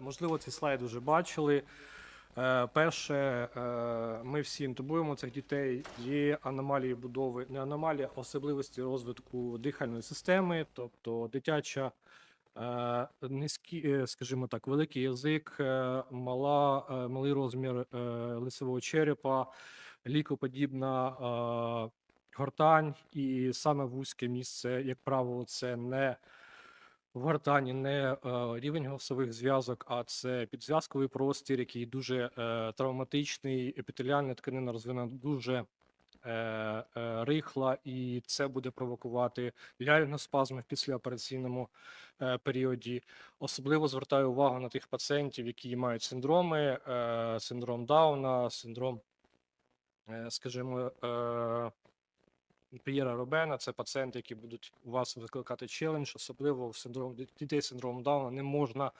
можливо, ці слайди вже бачили. Е, Перше, е, ми всі інтубуємо цих дітей. Є аномалії будови, не аномалії, а особливості розвитку дихальної системи, тобто дитяча е, низькі, скажімо так, великий язик, мала, малий розмір лицевого черепа, лікоподібна гортань, і саме вузьке місце, як правило, це не в гортані не е, рівень голосових зв'язок, а це підзв'язковий простір, який дуже е, травматичний, епітеліальна тканина розвинена дуже е, рихла, і це буде провокувати ляльноспазми в післяопераційному періоді. Особливо звертаю увагу на тих пацієнтів, які мають синдроми, синдром Дауна, синдром, скажімо, П'єра Робена це пацієнти, які будуть у вас викликати челендж, особливо в синдром дітей з синдромом Дауна не можна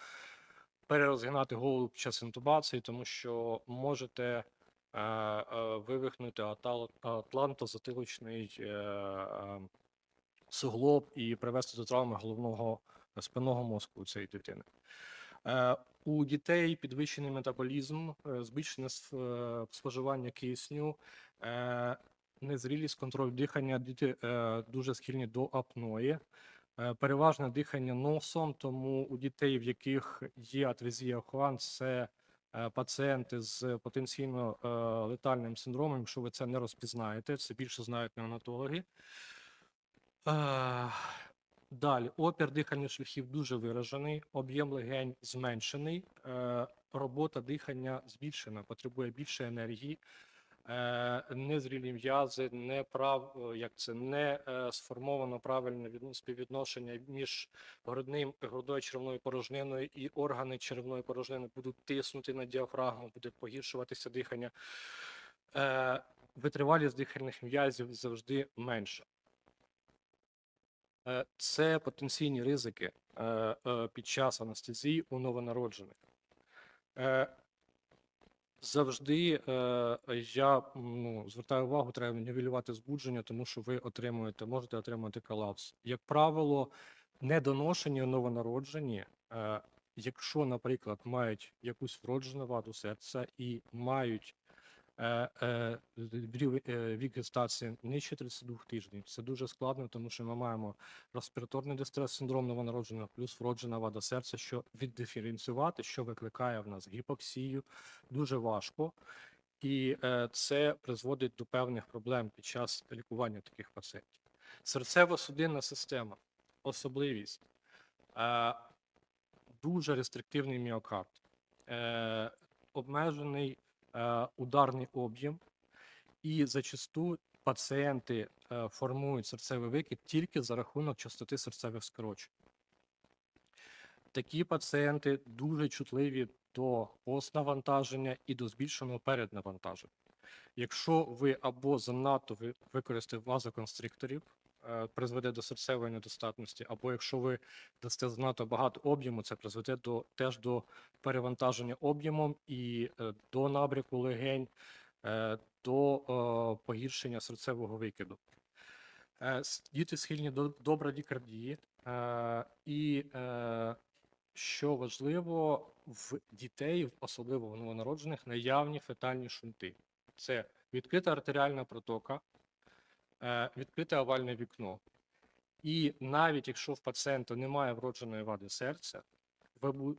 перерозгинати голову під час інтубації, тому що можете е, е, вивихнути атлантозатилочний е, е, суглоб і привести до травми головного спинного мозку цієї дитини. Е, У дітей підвищений метаболізм, е, збільшене споживання кисню, е, незрілість, контроль дихання, діти е, дуже схильні до апної. Е, Переважне дихання носом, тому у дітей, в яких є атрезія Хуан, це е, пацієнти з потенційно е, летальним синдромом. Якщо ви це не розпізнаєте, це більше знають неонатологи. Далі, опір дихальних шляхів дуже виражений, об'єм легень зменшений, робота дихання збільшена, потребує більше енергії, незрілі м'язи, не прав, е, як це не е, сформовано правильне співвідношення між грудним грудною черевною порожниною і органи черевної порожнини будуть тиснути на діафрагму, буде погіршуватися дихання. Е, Витривалість дихальних м'язів завжди менша. Е, Це потенційні ризики е, е, під час анестезії у новонароджених. Завжди е, я ну, звертаю увагу, треба нівелювати збудження, тому що ви отримуєте, можете отримати колапс. Як правило, недоношені новонароджені, е, якщо, наприклад, мають якусь вроджену ваду серця і мають е, е, рівень, е, вік гестації нижче 32 тижнів. Це дуже складно, тому що ми маємо респіраторний дистрес синдром новонародженого, плюс вроджена вада серця, що віддиференціювати, що викликає в нас гіпоксію, дуже важко. І е, це призводить до певних проблем під час лікування таких пацієнтів. Серцево-судинна система, особливість, е, дуже рестриктивний міокард, е, обмежений е, ударний об'єм, і зачасту пацієнти е, формують серцевий викид тільки за рахунок частоти серцевих скорочень. Такі пацієнти дуже чутливі до постнавантаження і до збільшеного переднавантаження. Якщо ви або занадто ви використаєте вазоконстрикторів, призведе до серцевої недостатності, або якщо ви дасте занадто багато об'єму, це призведе до теж до перевантаження об'ємом і е, до набряку легень, е, до е, погіршення серцевого викиду. Е, Діти схильні до, до брадікардії, е, і е, що важливо, в дітей, особливо в новонароджених, наявні фетальні шунти. Це відкрита артеріальна протока, е, відкрите овальне вікно. І навіть якщо в пацієнта немає вродженої вади серця, ви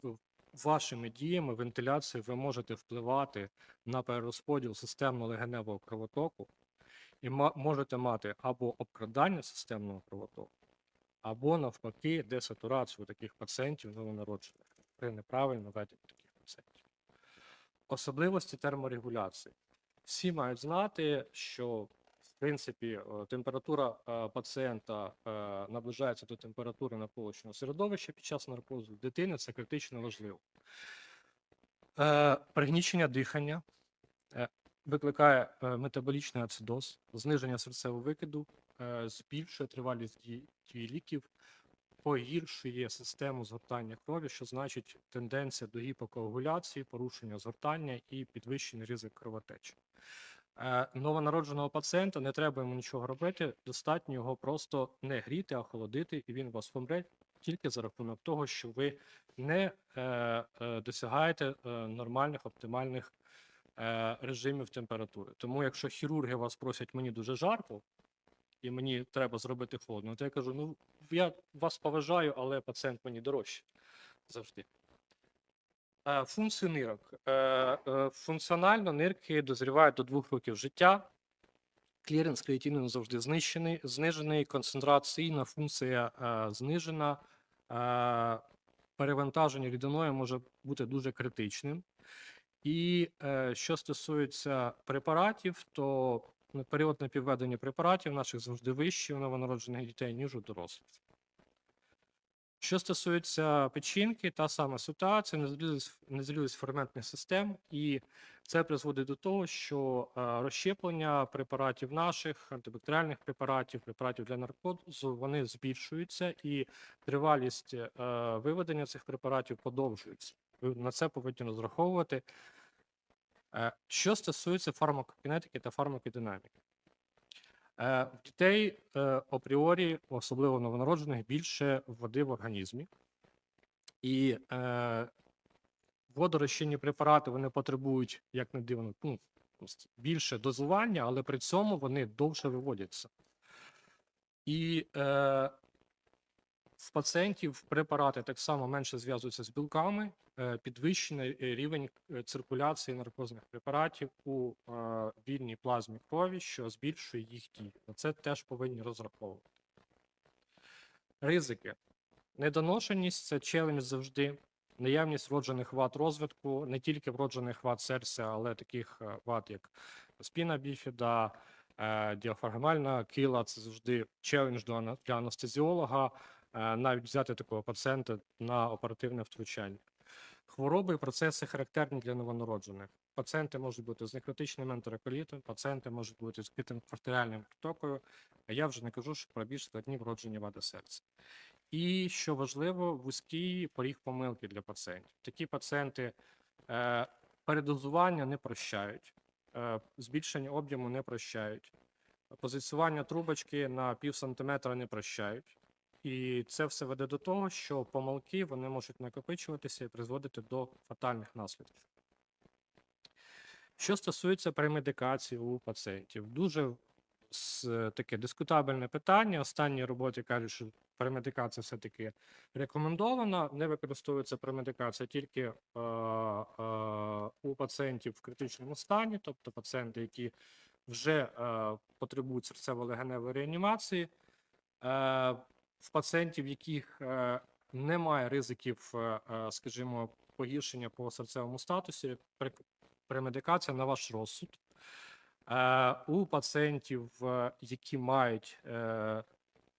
вашими діями, вентиляцією, ви можете впливати на перерозподіл системно-легеневого кровотоку і можете мати або обкрадання системного кровотоку, або навпаки десатурацію таких пацієнтів новонароджених при неправильно веденні таких пацієнтів. Особливості терморегуляції. Всі мають знати, що принципі е, температура е, пацієнта е, наближається до температури навколишнього середовища під час наркозу дитини. Це критично важливо. Пригнічення дихання викликає метаболічний ацидоз, зниження серцевого викиду, збільшує тривалість дії ліків, погіршує систему згортання крові, що значить тенденція до гіпокоагуляції, порушення згортання і підвищений ризик кровотечі. Е, Новонародженого пацієнта не треба йому нічого робити, достатньо його просто не гріти, а холодити, і він у вас помре тільки за рахунок того, що ви не е, е, досягаєте е, нормальних оптимальних е, режимів температури. Тому, якщо хірурги вас просять мені дуже жарко, і мені треба зробити холодно, то я кажу: ну я вас поважаю, але пацієнт мені дорожче завжди. Е, Функції нирок. Е, е, Функціонально нирки дозрівають до двох років життя. Кліренс креатинину завжди знищений, знижений, концентраційна функція знижена. Перевантаження рідиною може бути дуже критичним. І що стосується препаратів, то період напівведення препаратів наших завжди вищий у новонароджених дітей, ніж у дорослих. Що стосується печінки, та сама ситуація, незрілість, ферментних систем, і це призводить до того, що е, розщеплення препаратів наших, антибактеріальних препаратів, препаратів для наркозу, вони збільшуються, і тривалість е, виведення цих препаратів подовжується. На це повинні розраховувати. Е, Що стосується фармакокінетики та фармакодинаміки. Е, В дітей е, апріорі, особливо новонароджених, більше води в організмі. І е, водорозчинні препарати вони потребують, як не дивно, ну, більше дозування, але при цьому вони довше виводяться. І е, в пацієнтів препарати так само менше зв'язуються з білками, е, підвищений е, рівень е, циркуляції наркозних препаратів у вільній плазмі крові, що збільшує їх дію. Це теж повинні розраховувати. Ризики. Недоношеність це челендж завжди. Наявність вроджених вад розвитку, не тільки вроджених вад серця, але таких вад, як спіна біфіда, діафрагмальна кила це завжди челендж для анестезіолога, навіть взяти такого пацієнта на оперативне втручання. Хвороби і процеси характерні для новонароджених. Пацієнти можуть бути з некротичним ентероколітом, пацієнти можуть бути з відкритим артеріальним протокою, а я вже не кажу, що про більш складні вроджені вади серця. І що важливо, вузький поріг помилки для пацієнтів. Такі пацієнти е, передозування не прощають, е, збільшення об'єму не прощають, позиціювання трубочки на пів сантиметра не прощають. І це все веде до того, що помилки вони можуть накопичуватися і призводити до фатальних наслідків. Що стосується премедикації у пацієнтів, дуже таке дискутабельне питання. Останні роботи кажуть, що премедикація все-таки рекомендована. Не використовується премедикація тільки е, е, у пацієнтів в критичному стані, тобто пацієнти, які вже е, потребують серцево-легеневої реанімації. В пацієнтів, яких е, немає ризиків, е, е, скажімо, погіршення по серцевому статусі, пре- премедикація на ваш розсуд. У пацієнтів, які мають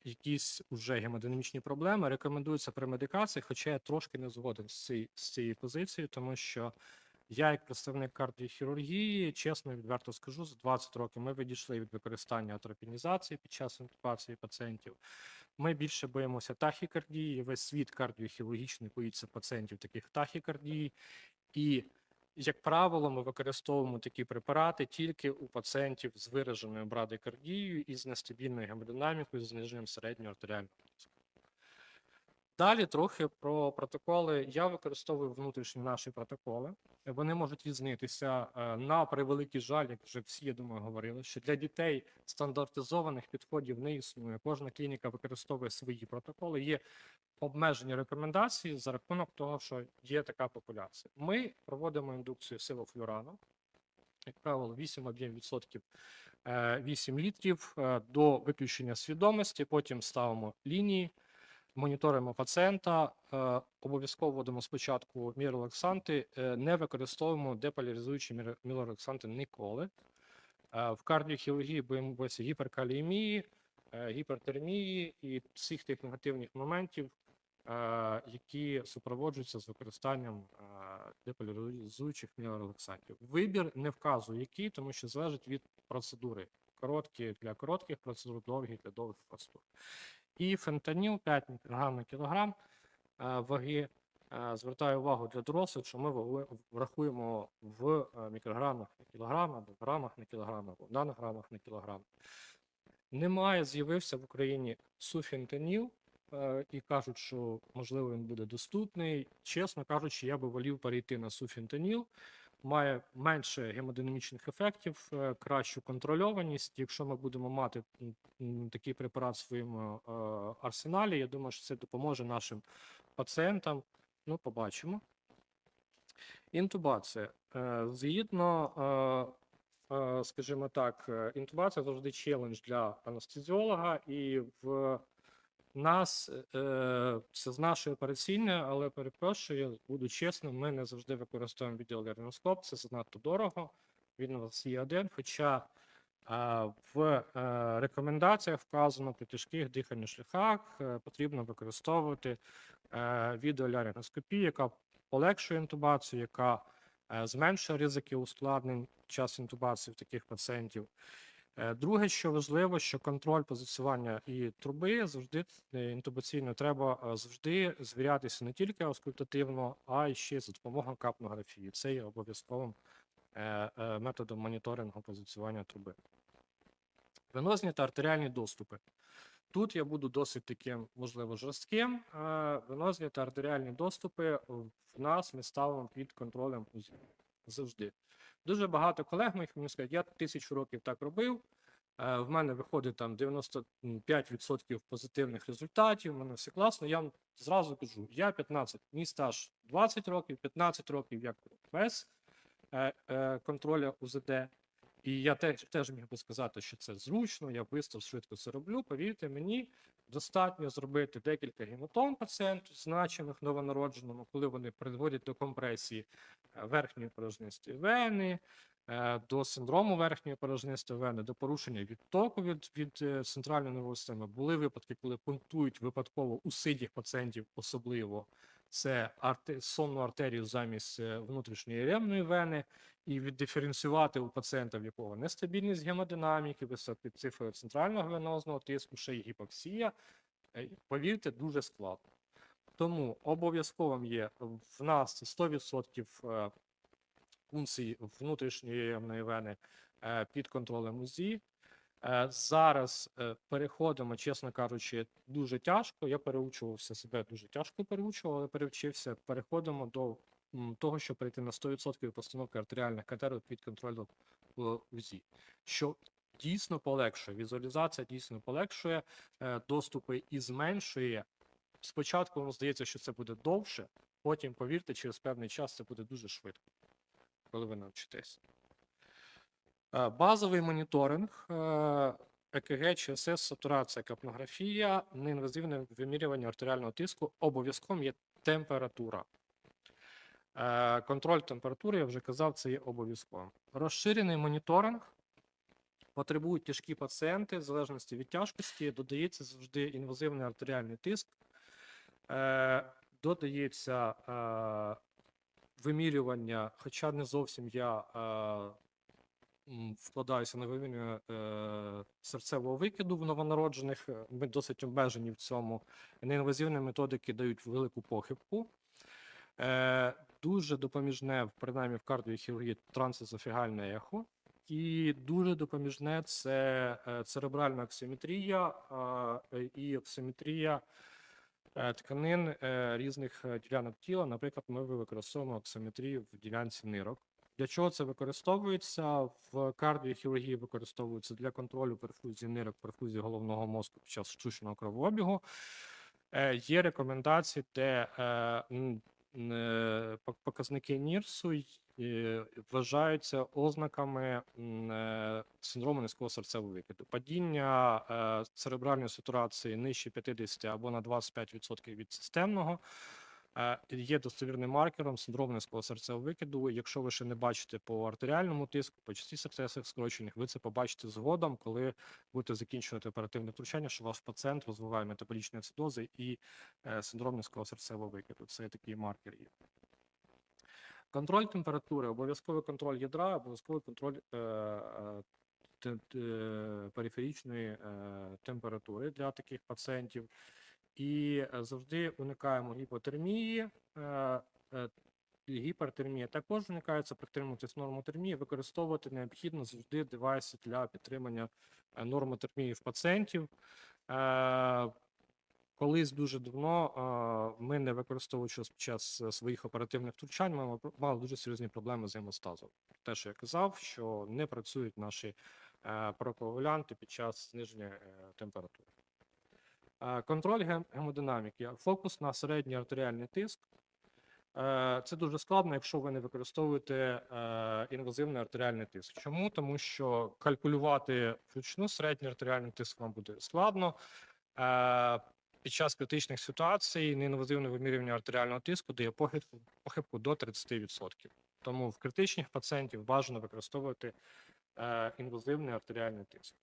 якісь уже гемодинамічні проблеми, рекомендується премедикація, хоча я трошки не згоден з цією, з цією позицією, тому що я, як представник кардіохірургії, чесно відверто скажу, за 20 років ми відійшли від використання атропінізації під час інтубації пацієнтів. Ми більше боїмося тахікардії. Весь світ кардіохірургічний боїться пацієнтів таких тахікардії. І, як правило, ми використовуємо такі препарати тільки у пацієнтів з вираженою брадикардією і з нестабільною гемодинамікою, з зниженням середнього артеріального тиску. Далі трохи про протоколи. Я використовую внутрішні наші протоколи. Вони можуть різнитися е, на превеликий жаль, як вже всі, я думаю, говорили, що для дітей стандартизованих підходів не існує. Кожна клініка використовує свої протоколи. Є обмежені рекомендації за рахунок того, що є така популяція. Ми проводимо індукцію силофлюрану, як правило, 8 об'єм відсотків е, 8 літрів е, до виключення свідомості. Потім ставимо лінії моніторимо пацієнта, е, обов'язково вводимо спочатку міролаксанти, е, не використовуємо деполяризуючі міро- ніколи. Е, В кардіохірургії боїмося гіперкаліємії, гіпертермії і всіх тих негативних моментів, які супроводжуються з використанням деполяризуючих міролаксантів. Вибір не вказує який, тому що залежить від процедури. Короткі для коротких процедур, довгі для довгих процедур. І фентаніл 5 мікрограм на кілограм е, ваги. Е, Звертаю увагу для дорослих, що ми врахуємо в е, мікрограмах на кілограм, або грамах на кілограм, або в нанограмах на кілограм. Немає, з'явився в Україні суфентаніл, і кажуть, що можливо він буде доступний. Чесно кажучи, я би волів перейти на суфінтаніл. Має менше гемодинамічних ефектів, е, кращу контрольованість. Якщо ми будемо мати такий препарат в своєму е, арсеналі, я думаю, що це допоможе нашим пацієнтам. Ну, побачимо. Інтубація. Е, Згідно, скажімо так, інтубація завжди челендж для анестезіолога, і в нас е, це з нашої операційної, але перепрошую, буду чесним, ми не завжди використовуємо відеолярноскоп, це занадто дорого. Він у нас є один. Хоча е, в е, рекомендаціях вказано при тяжких дихальних шляхах е, потрібно використовувати е, відеолярноскопію, яка полегшує інтубацію, яка е, зменшує ризики ускладнень під час інтубації в таких пацієнтів. Е, Друге, що важливо, що контроль позиціювання і труби завжди е, інтубаційно треба е, завжди звірятися не тільки аускультативно, а й ще за допомогою капнографії. Це є обов'язковим методом моніторингу позиціювання труби. Венозні та артеріальні доступи. Тут я буду досить таким, можливо, жорстким. Венозні та артеріальні доступи в нас ми ставимо під контролем завжди. Дуже багато колег моїх мені скажуть, я тисячу років так робив. е, В мене виходить там 95% позитивних результатів, в мене все класно. Я вам зразу кажу, я 15, мій стаж 20 років, 15 років як без е, е, контроля УЗД. І я теж, теж міг би сказати, що це зручно, я швидко швидко це роблю. Повірте мені, достатньо зробити декілька гематом пацієнту, значених новонародженому, коли вони приводять до компресії е, верхньої порожнистої вени, е, до синдрому верхньої порожнистої вени, до порушення відтоку від, від е, центральної нервової системи. Були випадки, коли пунктують випадково у сидіх пацієнтів особливо. Це сонну артерію замість е, внутрішньої ремної вени, і віддиференціювати у пацієнта, в якого нестабільність гемодинаміки, високі цифри центрального венозного тиску, ще й гіпоксія, е, повірте, дуже складно. Тому обов'язковим є в нас 100% е, функцій внутрішньої ремної вени під контролем УЗІ. Е, Зараз е, переходимо, чесно кажучи, дуже тяжко. Я переучувався себе дуже тяжко переучував, але перевчився. Переходимо до того, щоб перейти на 100% постановки артеріальних катерів під контролем УЗІ, що дійсно полегшує. Візуалізація дійсно полегшує е, доступи і зменшує. Спочатку вам здається, що це буде довше, потім, повірте, через певний час це буде дуже швидко, коли ви навчитесь. Е, Базовий моніторинг, е, ЕКГ, ЧСС, сатурація, капнографія, неінвазивне вимірювання артеріального тиску. Обов'язковим є температура. Е, Контроль температури, я вже казав, це є обов'язковим. Розширений моніторинг. Потребують тяжкі пацієнти, в залежності від тяжкості, додається завжди інвазивний артеріальний тиск, додається вимірювання, хоча не зовсім я вкладаюся на вимірювання е, серцевого викиду в новонароджених. е, Ми досить обмежені в цьому. Неінвазивні методики дають велику похибку. Е, дуже допоміжне, принаймні в кардіохірургії, трансезофігальне ехо. І дуже допоміжне це е, церебральна оксиметрія і оксиметрія е, тканин різних ділянок тіла. Наприклад, ми використовуємо оксиметрію в ділянці нирок. Для чого це використовується? В кардіохірургії використовується для контролю перфузії нирок, перфузії головного мозку під час штучного кровообігу. Е, Є рекомендації, де е, показники НІРСу е, вважаються ознаками е, синдрому низького серцевого викиду. Падіння е, церебральної сатурації нижче 50 або на 25% від системного є достовірним маркером синдрому низького серцевого викиду. Якщо ви ще не бачите по артеріальному тиску, по часті серцевих скорочених, ви це побачите згодом, коли будете закінчувати оперативне втручання, що ваш пацієнт розвиває метаболічні ацидози і е, синдром низького серцевого викиду. Це такий маркер є. Контроль температури, обов'язковий контроль ядра, обов'язковий контроль е, е, периферічної е, температури для таких пацієнтів. І е, завжди уникаємо гіпотермії. е, е, Гіпертермія також уникається притримуватись нормотермії, використовувати необхідно завжди девайси для підтримання нормотермії в пацієнтів. Колись дуже давно ми, не використовуючи під час своїх оперативних втручань, ми мали- дуже серйозні проблеми з гемостазом. Те, що я казав, що не працюють наші прокоагулянти під час зниження температури. Е, Контроль гемодинаміки. Фокус на середній артеріальний тиск. Е, Це дуже складно, якщо ви не використовуєте е, інвазивний артеріальний тиск. Чому? Тому що калькулювати вручну середній артеріальний тиск вам буде складно. Під час критичних ситуацій неінвазивне вимірювання артеріального тиску дає похибку, до 30%. Тому в критичних пацієнтів бажано використовувати інвазивний артеріальний тиск.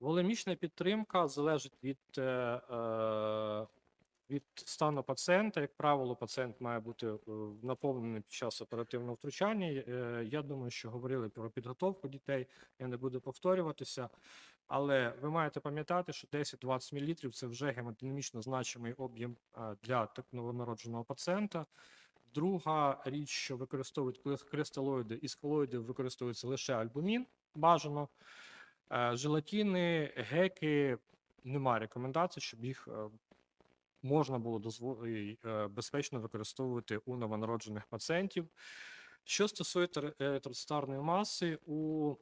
Волемічна підтримка залежить від, е, е, від стану пацієнта. Як правило, пацієнт має бути е, наповнений під час оперативного втручання. Я думаю, що говорили про підготовку дітей, я не буду повторюватися. Але ви маєте пам'ятати, що 10-20 мл це вже гемодинамічно значимий об'єм для новонародженого пацієнта. Друга річ, що використовують кристалоїди і скалоїди, використовується лише альбумін, бажано. Е, Желатини, геки немає рекомендацій, щоб їх е, можна було дозво- е, безпечно використовувати у новонароджених пацієнтів. Що стосується ре- маси, у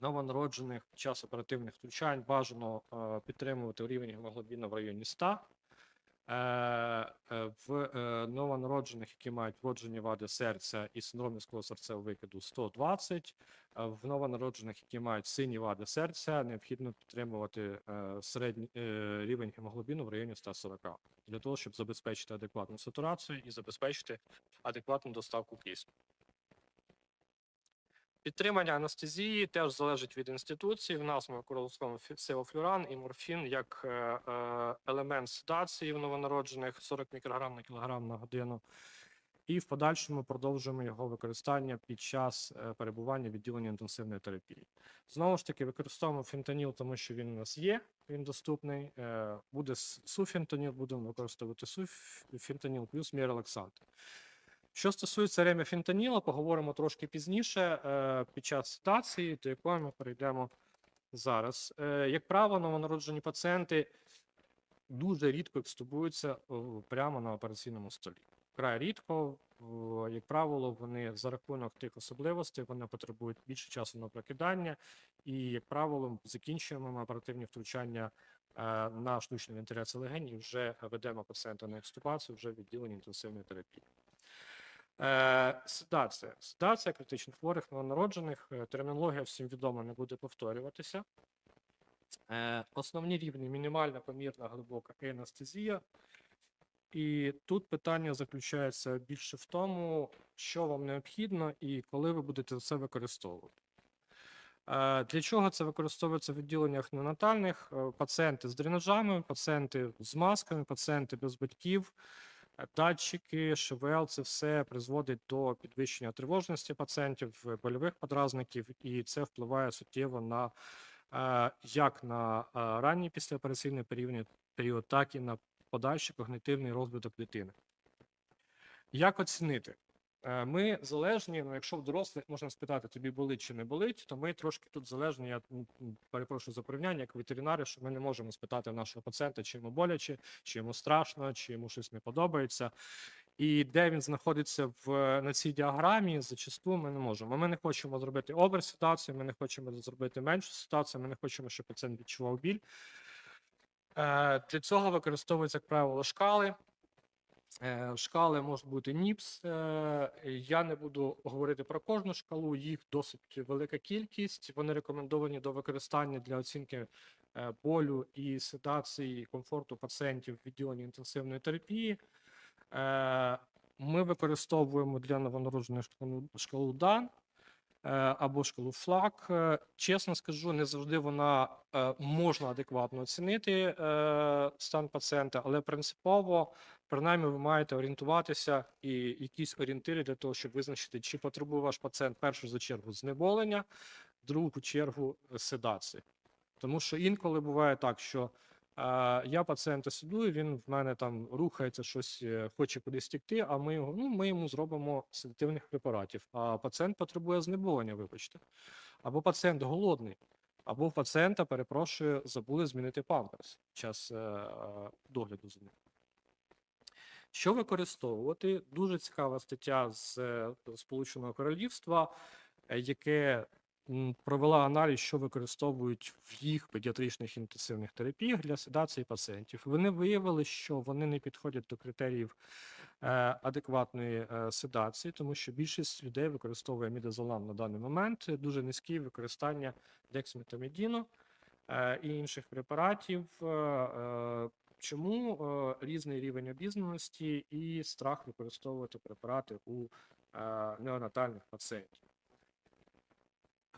новонароджених час оперативних втручань бажано підтримувати рівень гемоглобіну в районі 100. Е, е, В е, новонароджених, які мають вроджені вади серця і синдром низького серцевого викиду 120. Е, В новонароджених, які мають сині вади серця, необхідно підтримувати середній рівень гемоглобіну в районі 140 для того, щоб забезпечити адекватну сатурацію і забезпечити адекватну доставку кисню. Підтримання анестезії теж залежить від інституції. В нас ми використовуємо севофлюран і морфін як е, е, елемент седації в новонароджених 40 мікрограм на кілограм на годину. І в подальшому продовжуємо його використання під час е, перебування в відділенні інтенсивної терапії. Знову ж таки, використовуємо фентаніл, тому що він у нас є, він доступний. Буде суфентаніл, будемо використовувати суфентаніл плюс мірелаксанти. Що стосується реміфентаніла, поговоримо трошки пізніше е, під час ситуації, до якої ми перейдемо зараз. Е, Як правило, новонароджені пацієнти дуже рідко екстубуються прямо на операційному столі. Край рідко, як правило, вони за рахунок тих особливостей вони потребують більше часу на прокидання, і, як правило, закінчуємо ми оперативні втручання е, на штучну вентиляцію легень і вже ведемо пацієнта на екстубацію вже в відділенні інтенсивної терапії. Е, Седація. Седація критично хворих новонароджених. Е, Термінологія всім відома, не буде повторюватися. Е, Основні рівні мінімальна, помірна, глибока і анестезія. І тут питання заключається більше в тому, що вам необхідно і коли ви будете це використовувати. Для чого це використовується в відділеннях неонатальних? Пацієнти з дренажами, пацієнти з масками, пацієнти без батьків, датчики, ШВЛ, це все призводить до підвищення тривожності пацієнтів, е, больових подразників, і це впливає суттєво на е, як на е, ранній післяопераційний період, так і на подальший когнитивний розвиток дитини. Як оцінити? Е, Ми залежні, ну якщо в дорослих можна спитати, тобі болить чи не болить, то ми трошки тут залежні, я перепрошую за порівняння, як ветеринари, що ми не можемо спитати нашого пацієнта, чи йому боляче, чи йому страшно, чи йому щось не подобається. І де він знаходиться в, на цій діаграмі, зачасту ми не можемо. Ми не хочемо зробити оверситуацію, ми не хочемо зробити меншу ситуацію, ми не хочемо, щоб пацієнт відчував біль. Е, Для цього використовуються, як правило, шкали. Е, Шкали можуть бути НІПС. е, Я не буду говорити про кожну шкалу, їх досить велика кількість. Вони рекомендовані до використання для оцінки е, болю і седації, комфорту пацієнтів в відділенні інтенсивної терапії. Ми використовуємо для новонароджених шкалу, шкалу дан або шкалу флаг. Чесно скажу, не завжди вона можна адекватно оцінити стан пацієнта, але принципово, принаймні, ви маєте орієнтуватися і якісь орієнтири для того, щоб визначити, чи потребує ваш пацієнт першу за чергу знеболення, другу чергу е, седації. Тому що інколи буває так, що е, я пацієнта сидую, він в мене там рухається, щось е, хоче кудись тікти, а ми його ну, ми йому зробимо седативних препаратів. А пацієнт потребує знеболення, вибачте. Або пацієнт голодний. Або пацієнта, перепрошую, забули змінити памперс під час е, е, догляду за ним. Що використовувати? Дуже цікава стаття з е, Сполученого Королівства, е, яке провела аналіз, що використовують в їх педіатричних інтенсивних терапіях для седації пацієнтів. Вони виявили, що вони не підходять до критеріїв е, адекватної седації, тому що більшість людей використовує мідазолам на даний момент. Дуже низьке використання дексметамідіну і інших препаратів. Чому е, різний рівень обізнаності і страх використовувати препарати у е, неонатальних пацієнтів?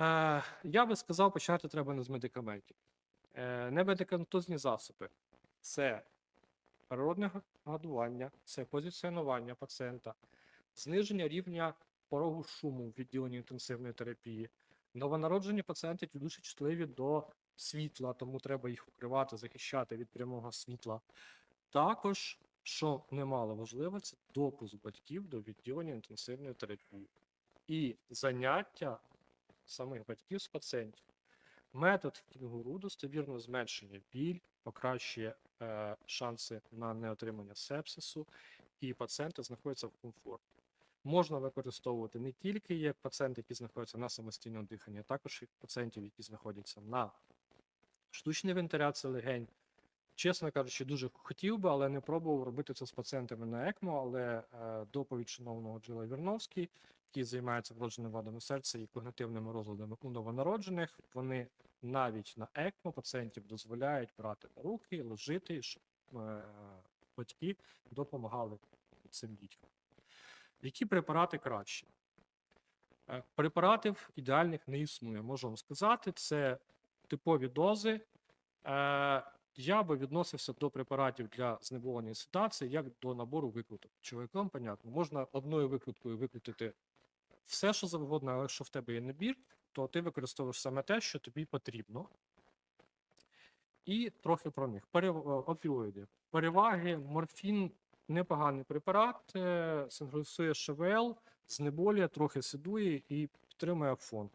Е, я би сказав, почати треба не з медикаментів. Е, немедикаментозні засоби це природне годування, це позиціонування пацієнта, зниження рівня порогу шуму в відділенні інтенсивної терапії. Новонароджені пацієнти дуже чутливі до світла, тому треба їх укривати, захищати від прямого світла. Також, що немало важливо, це допуск батьків до відділення інтенсивної терапії і заняття самих батьків з пацієнтів. Метод кінгуру достовірно зменшення біль, покращує е, шанси на неотримання сепсису, і пацієнти знаходяться в комфорті. Можна використовувати не тільки як пацієнти, які знаходяться на самостійному диханні, а також і пацієнтів, які знаходяться на штучній вентиляції легень. Чесно кажучи, дуже хотів би, але не пробував робити це з пацієнтами на ЕКМО. Але е, доповідь шановного Джила Вірновський, який займається вродженими вадами серця і когнитивними розладами у новонароджених, вони навіть на ЕКМО пацієнтів дозволяють брати на руки, ложити, щоб е, батьки допомагали цим дітям. Які препарати кращі? Е, Препаратів ідеальних не існує, можу вам сказати. Це типові дози. Е, Я би відносився до препаратів для знеболення ситуації як до набору викруток. Чоловіком, понятно, можна одною викруткою викрутити все, що завгодно, але якщо в тебе є набір, то ти використовуєш саме те, що тобі потрібно. І трохи про них. Опіоїди. Переваги, морфін непоганий препарат, е, синхронізує ШВЛ, знеболює, трохи седує і підтримує фон.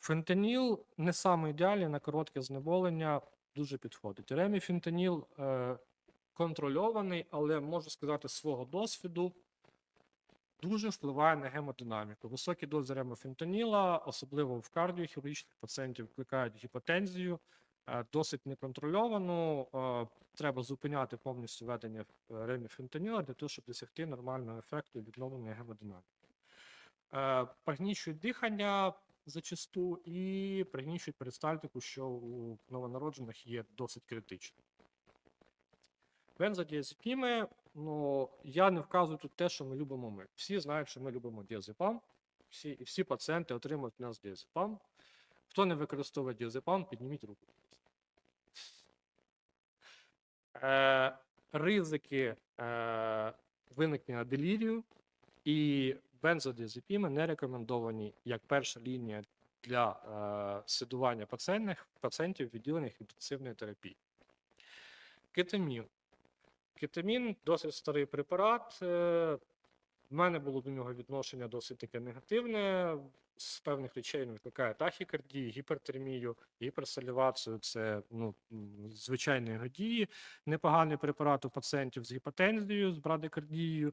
Фентаніл не саме ідеальний на коротке знеболення, дуже підходить. Реміфентаніл е, контрольований, але можу сказати з свого досвіду, дуже впливає на гемодинаміку. Високі дози ремофентаніла, особливо в кардіохірургічних пацієнтів, викликають гіпотензію, е, досить неконтрольовану. е, Треба зупиняти повністю ведення е, реміфентаніла для того, щоб досягти нормального ефекту відновлення гемодинаміки. Пригнічують дихання зачасту і пригнічують перистальтику, що у новонароджених є досить критично. Бензодіазепіми, ну, я не вказую тут те, що ми любимо ми. Всі знають, що ми любимо діазепам, всі, і всі пацієнти отримують у нас діазепам. Хто не використовує діазепам, підніміть руку. Е, ризики е, виникнення делірію і бензодіазепіми не рекомендовані як перша лінія для е, сидування пацієнтів, пацієнтів відділених інтенсивної терапії. Кетамін. Кетамін досить старий препарат. е, В мене було до нього відношення досить таке негативне. З певних речей він викликає тахікардію, гіпертермію, гіперсалівацію. Це ну, звичайні його дії. Непоганий препарат у пацієнтів з гіпотензією, з брадикардією.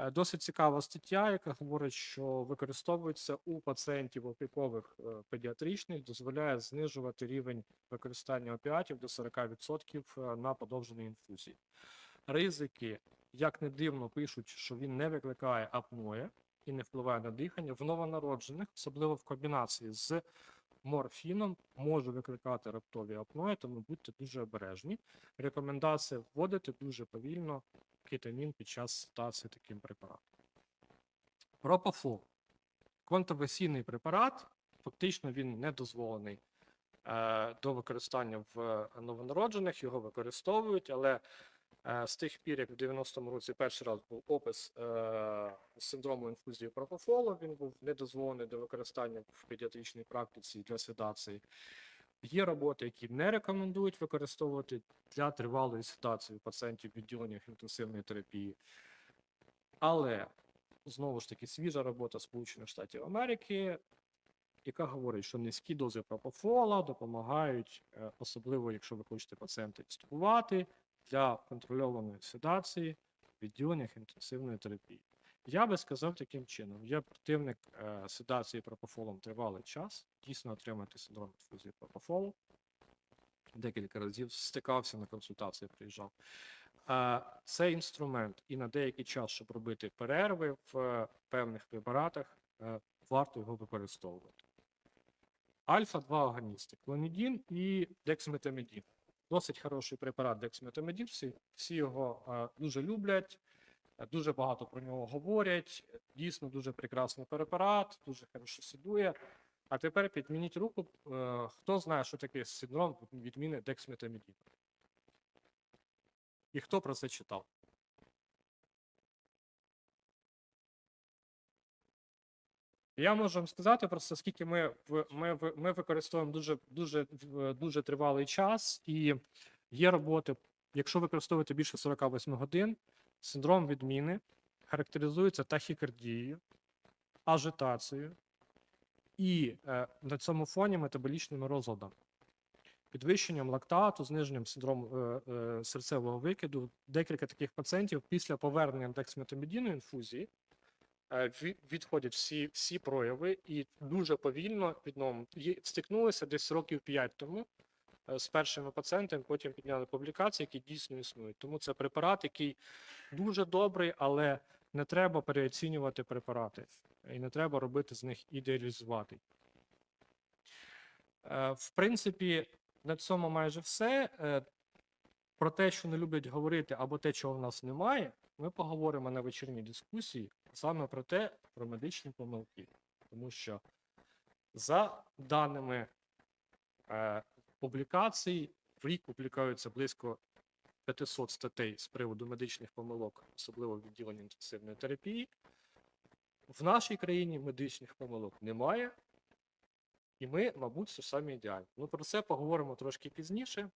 Е, Досить цікава стаття, яка говорить, що використовується у пацієнтів опікових е, педіатричних, дозволяє знижувати рівень використання опіатів до 40% на подовженій інфузії. Ризики, як не дивно, пишуть, що він не викликає апноє і не впливає на дихання. В новонароджених, особливо в комбінації з морфіном, може викликати раптові апної, тому будьте дуже обережні. Рекомендація вводити дуже повільно кетамін під час ситуації таким препаратом. Пропофол. Контроверсійний препарат, фактично він не дозволений е, до використання в новонароджених, його використовують, але е, з тих пір, як в 90-му році перший раз був опис е, синдрому інфузії пропофолу, він був недозволений до використання в педіатричній практиці для седації. Є роботи, які не рекомендують використовувати для тривалої ситуації пацієнтів відділеннях інтенсивної терапії. Але знову ж таки свіжа робота Сполучених Штатів Америки яка говорить, що низькі дози пропофола допомагають, е, особливо якщо ви хочете пацієнта інститувати, для контрольованої седації в відділеннях інтенсивної терапії. Я би сказав таким чином: я противник е, седації пропофолом тривалий час, дійсно отримати синдром інфузії пропофолу. Декілька разів стикався на консультації, приїжджав. Е, Це інструмент, і на деякий час, щоб робити перерви в е, певних препаратах, е, варто його використовувати. Альфа-2 агоністи, клонідін і дексметамідін. Досить хороший препарат дексметамідін, всі, всі його е, дуже люблять, дуже багато про нього говорять. Дійсно дуже прекрасний препарат, дуже хорошо сідує. А тепер підмініть руку, е, хто знає, що таке синдром відміни дексметамідіну. І хто про це читав? Я можу вам сказати просто, скільки ми, ми, ми використовуємо дуже, дуже, дуже тривалий час, і є роботи, якщо використовувати більше 48 годин, синдром відміни характеризується тахікардією, ажитацією і е, на цьому фоні метаболічними розладами. Підвищенням лактату, зниженням синдрому е, е, серцевого викиду. Декілька таких пацієнтів після повернення дексметамідіну інфузії е, відходять всі, всі прояви і дуже повільно відновлюють. Стикнулися десь років 5 тому з першими пацієнтами, потім підняли публікації, які дійсно існують. Тому це препарат, який дуже добрий, але не треба переоцінювати препарати і не треба робити з них ідеалізувати. Е, В принципі, на цьому майже все. Е, Про те, що не люблять говорити, або те, чого в нас немає, ми поговоримо на вечірній дискусії саме про те, про медичні помилки. Тому що за даними е, публікацій, в рік публікується близько 500 статей з приводу медичних помилок, особливо в відділенні інтенсивної терапії. В нашій країні медичних помилок немає, і ми, мабуть, все самі ідеальні. Ну про це поговоримо трошки пізніше.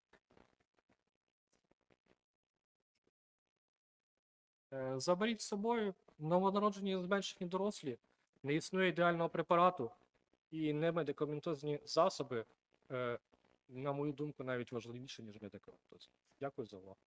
Е, Заберіть з собою новонароджені зменшені дорослі. Не існує ідеального препарату, і немедикаментозні засоби, е, на мою думку, навіть важливіше, ніж медикаментозні. Дякую за увагу.